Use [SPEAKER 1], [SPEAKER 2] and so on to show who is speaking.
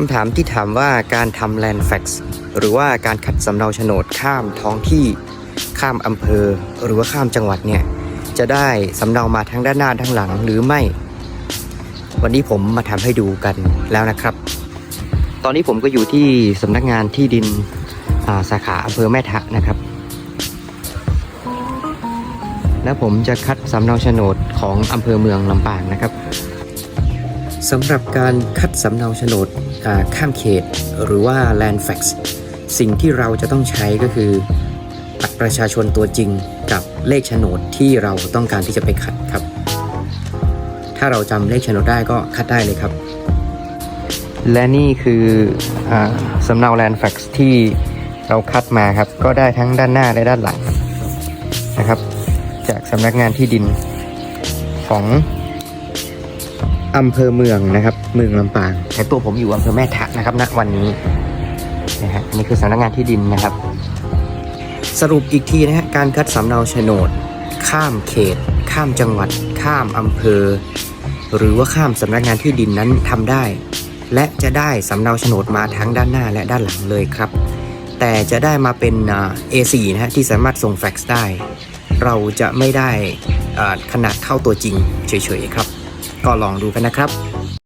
[SPEAKER 1] คำถามที่ถามว่าการทำ Land Fax หรือว่าการคัดสำเนาโฉนดข้ามท้องที่ ข้ามอำเภอ หรือว่าข้ามจังหวัดเนี่ยจะได้สำเนามาทั้งด้านหน้าทั้งหลังหรือไม่ วันนี้ผมมาทำให้ดูกันแล้วนะครับ ตอนนี้ผมก็อยู่ที่สำนักงานที่ดินาสาขาอำเภอแม่ทะนะครับ แล้วผมจะคัดสำเนาโฉนดของอำเภอเมืองลำปางนะครับ สำหรับการคัดสำเนาโฉนดข้ามเขต หรือว่า Land Fax สิ่งที่เราจะต้องใช้ก็คือบัตรประชาชนตัวจริงกับเลขโฉนดที่เราต้องการที่จะไปคัดครับ ถ้าเราจำเลขโฉนดได้ก็คัดได้เลยครับ และนี่คืออสำเนา Land Fax ที่เราคัดมาครับ ก็ได้ทั้งด้านหน้าและด้านหลังนะครับ จากสำนักงานที่ดินของ อำเภอเมืองนะครับ เมืองลำปางแต่ตัวผมอยู่อำเภอแม่ทะนะครับณวันนี้นะฮะนนี้คือสำนักงานที่ดินนะครับ สรุปอีกทีนะฮะการคัดสำเนาโฉนด ข้ามเขต ข้ามจังหวัด ข้ามอำเภอ หรือว่าข้ามสำนักงานที่ดินนั้นทำได้ และจะได้สำเนาโฉนดมาทั้งด้านหน้าและด้านหลังเลยครับ แต่จะได้มาเป็นอ่า A4 นะฮะที่สามารถส่งแฟกซ์ได้ เราจะไม่ได้ขนาดเท่าตัวจริงเฉยๆครับ ก็ลองดูกันนะครับ